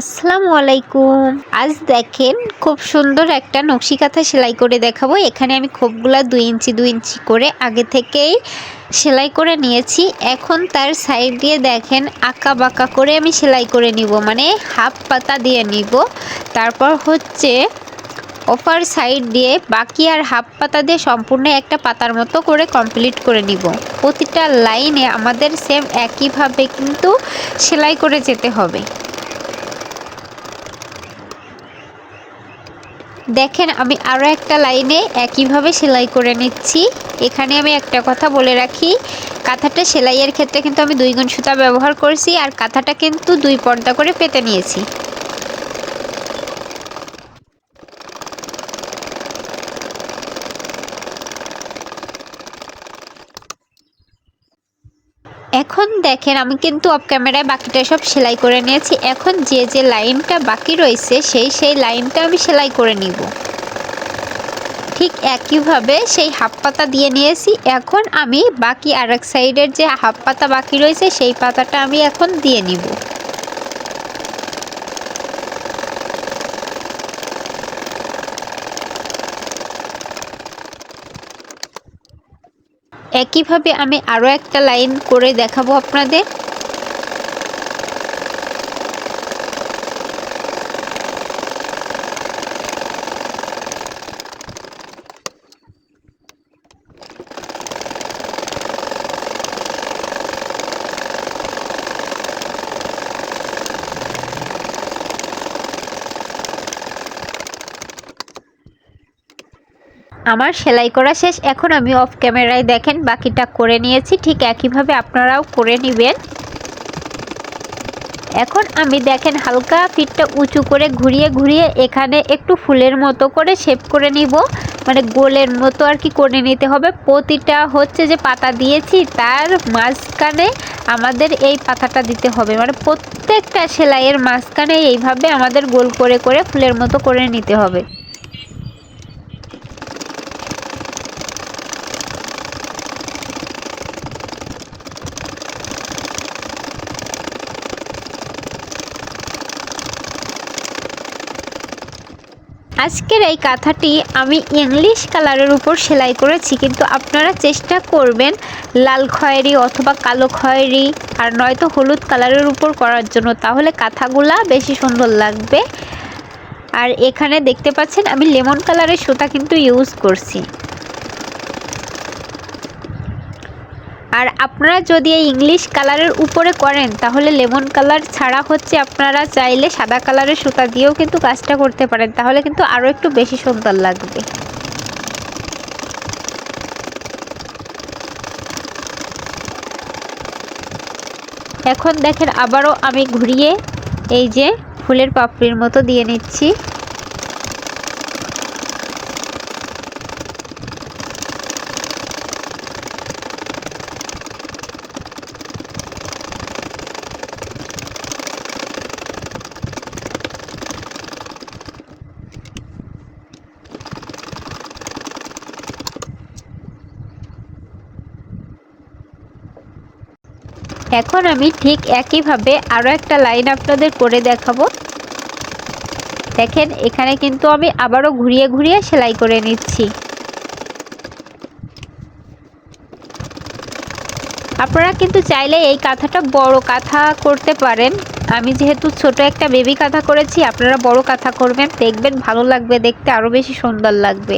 আসসালামু আলাইকুম। আজ দেখেন খুব সুন্দর একটা নকশি কাঁথা সেলাই করে দেখাবো। এখানে আমি খোপগুলা দুই ইঞ্চি দুই ইঞ্চি করে আগে থেকেই সেলাই করে নিয়েছি। এখন তার সাইড দিয়ে দেখেন আঁকা বাঁকা করে আমি সেলাই করে নিব। মানে হাফ পাতা দিয়ে নিব। তারপর হচ্ছে অপার সাইড দিয়ে বাকি আর হাফ পাতা দিয়ে সম্পূর্ণ একটা পাতার মতো করে কমপ্লিট করে নিব। প্রতিটা লাইনে আমাদের সেম একইভাবে কিন্তু সেলাই করে যেতে হবে। দেখেন, আমি আরও একটা লাইনে একইভাবে সেলাই করে নিচ্ছি। এখানে আমি একটা কথা বলে রাখি, কাঁথাটা সেলাইয়ের ক্ষেত্রে কিন্তু আমি দুই গুণ সুতা ব্যবহার করছি আর কাঁথাটা কিন্তু দুই পর্দা করে পেতে নিয়েছি। এখন দেখেন, আমি কিন্তু অফ ক্যামেরায় বাকিটা সব সেলাই করে নিয়েছি। এখন যে যে লাইনটা বাকি রয়েছে, সেই সেই লাইনটা আমি সেলাই করে নিব। ঠিক একইভাবে সেই হাফ পাতা দিয়ে নিয়েছি। এখন আমি বাকি আর এক সাইডের যে হাফ পাতা বাকি রয়েছে, সেই পাতাটা আমি এখন দিয়ে নিব। একইভাবে আমি আরও একটা লাইন করে দেখাবো আপনাদের। আমার সেলাই করা শেষ। এখন আমি অফ ক্যামেরায় দেখেন, বাকিটা করে নিয়েছি। ঠিক একইভাবে আপনারাও করে নেবেন। এখন আমি দেখেন, হালকা ফিটটা উঁচু করে ঘুরিয়ে ঘুরিয়ে এখানে একটু ফুলের মতো করে শেপ করে নিব। মানে গোলের মতো আর কি করে নিতে হবে। প্রতিটা হচ্ছে যে পাতা দিয়েছি, তার মাঝখানে আমাদের এই পাতাটা দিতে হবে। মানে প্রত্যেকটা সেলাইয়ের মাঝখানে এইভাবে আমাদের গোল করে করে ফুলের মতো করে নিতে হবে। আজকের এই কাঁথাটি আমি ইংলিশ কালারের উপর সেলাই করেছি, কিন্তু আপনারা চেষ্টা করবেন লাল খয়েরি অথবা কালো খয়েরি আর নয়তো হলুদ কালারের উপর করার জন্য। তাহলে কাঁথাগুলা বেশি সুন্দর লাগবে। আর এখানে দেখতে পাচ্ছেন আমি লেমন কালারের সুতা কিন্তু ইউজ করছি। আর আপনারা যদি এই ইংলিশ কালারের উপরে করেন, তাহলে লেমন কালার ছাড়া হচ্ছে আপনারা চাইলে সাদা কালারের সুতা দিয়েও কিন্তু কাজটা করতে পারেন। তাহলে কিন্তু আরও একটু বেশি সুন্দর লাগবে। এখন দেখেন আবারও আমি ঘুরিয়ে এই যে ফুলের পাপড়ির মতো দিয়ে নিচ্ছি। এখন আমি ঠিক একইভাবে আরও একটা লাইন আপনাদের করে দেখাবো। দেখেন, এখানে কিন্তু আমি আবারও ঘুরিয়ে ঘুরিয়ে সেলাই করে নিচ্ছি। আপনারা কিন্তু চাইলে এই কাঁথাটা বড় কাঁথা করতে পারেন। আমি যেহেতু ছোট একটা বেবি কাঁথা করেছি, আপনারা বড় কাঁথা করবেন, দেখবেন ভালো লাগবে, দেখতে আরও বেশি সুন্দর লাগবে।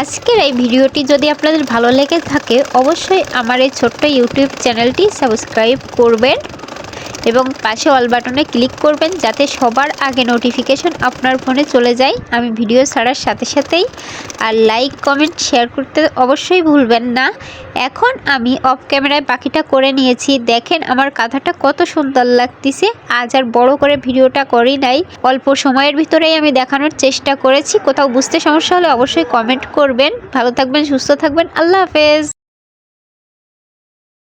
আজকের এই ভিডিওটি যদি আপনাদের ভালো লেগে থাকে, অবশ্যই আমার এই ছোট্ট ইউটিউব চ্যানেলটি সাবস্ক্রাইব করবেন। এবং পাশে অল বাটনে ক্লিক করবেন যাতে সবার আগে নোটিফিকেশন আপনার ফোনে চলে যায়। আমি ভিডিও ছাড়ার সাথে সাথেই আর লাইক কমেন্ট শেয়ার করতে অবশ্যই ভুলবেন না। এখন আমি অফ ক্যামেরায় বাকিটা করে নিয়েছি। দেখেন আমার কাঁথাটা কত সুন্দর লাগতেছে। আজ আর বড় করে ভিডিওটা করি নাই। অল্প সময়ের ভিতরেই আমি দেখানোর চেষ্টা করেছি। কোথাও বুঝতে সমস্যা হলে অবশ্যই কমেন্ট করবেন। ভালো থাকবেন, সুস্থ থাকবেন। আল্লাহ হাফেজ।